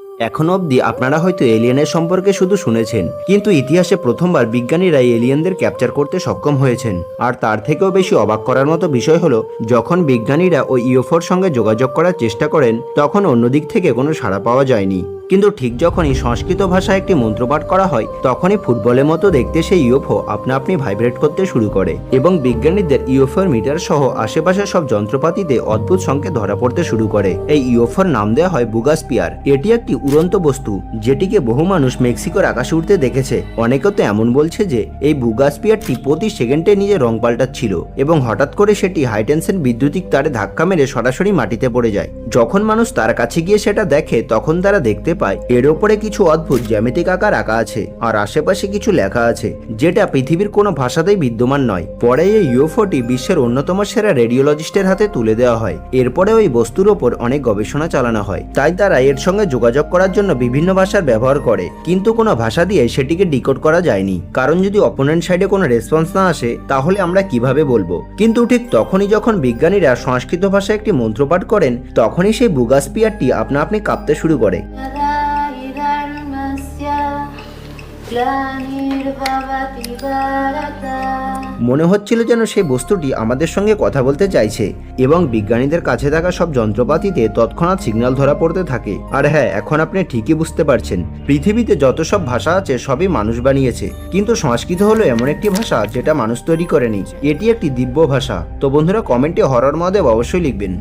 Ooh. এখনও অবধি আপনারা হয়তো এলিয়েনের সম্পর্কে শুধু শুনেছেন, কিন্তু ইতিহাসে প্রথমবার বিজ্ঞানীরা এলিয়েনদের ক্যাপচার করতে সক্ষম হয়েছেন। আর তার থেকেও বেশি অবাক করার মতো বিষয় হলো, যখন বিজ্ঞানীরা ওই ইউএফওর সঙ্গে যোগাযোগ করার চেষ্টা করেন, তখন অন্য দিক থেকে কোনো সাড়া পাওয়া যায়নি। কিন্তু ঠিক যখনই সংস্কৃত ভাষায় একটি মন্ত্রপাঠ করা হয়, তখনই ফুটবলের মতো দেখতে সেই ইউএফও আপনা আপনি ভাইব্রেট করতে শুরু করে এবং বিজ্ঞানীদের ইউএফওর মিটার সহ আশেপাশের সব যন্ত্রপাতিতে অদ্ভুত সংকেত ধরা পড়তে শুরু করে। এই ইউএফওর নাম দেওয়া হয় বুগাস্পিয়ার এটি একটি উড়ন্ত বস্তু, যেটিকে বহু মানুষ মেক্সিকোর আকাশে উঠতে দেখেছে। অনেকে তো এমন বলছে যে, এই বুগাস্পিয়ারটি প্রতি সেকেন্ডে নিজের রং পাল্টাচ্ছিল এবং হঠাৎ করে সেটি হাইটেনশন বিদ্যুতিক তারে ধাক্কা মেরে সরাসরি মাটিতে পড়ে যায়। যখন মানুষ তার কাছে গিয়ে সেটা দেখে, তখন তারা দেখতে পায়, এর ওপরে কিছু অদ্ভুত জ্যামিতিক আকার আঁকা আছে আর আশেপাশে কিছু লেখা আছে, যেটা পৃথিবীর কোনো ভাষাতেই বিদ্যমান নয়। পরে এই ইউএফওটি বিশ্বের অন্যতম সেরা রেডিওলজিস্টের হাতে তুলে দেওয়া হয়। এরপরে ওই বস্তুর ওপর অনেক গবেষণা চালানো হয়। তাই তারা এর সঙ্গে যোগাযোগ করার জন্য বিভিন্ন ভাষার ব্যবহার করে। কিন্তু কোনো ভাষা দিয়ে সেটিকে ডিকোড করা যায়নি। কারণ যদি অপোনেন্ট সাইডে কোনো রেসপন্স না আসে, তাহলে আমরা কীভাবে বলব? কিন্তু ঠিক তখনই যখন বিজ্ঞানীরা সংস্কৃত ভাষায় একটি মন্ত্রপাঠ করেন, তখনই সেই বুগাস্পিয়ারটি আপনা আপনি কাঁপতে শুরু করে। মনে হচ্ছিল যেন সেই বস্তুটি আমাদের সঙ্গে কথা বলতে চাইছে এবং বিজ্ঞানীদের কাছে থাকা সব যন্ত্রপাতিতে তৎক্ষণাৎ সিগন্যাল ধরা পড়তে থাকে। আর হ্যাঁ এখন আপনি ঠিকই বুঝতে পারছেন, পৃথিবীতে যত সব ভাষা আছে সবই মানুষ বানিয়েছে। কিন্তু সংস্কৃত হলো এমন একটি ভাষা যেটা মানুষ তৈরি করেনি। এটি একটি দিব্য ভাষা। তো বন্ধুরা, কমেন্টে হরর মহাদেব অবশ্যই লিখবেন।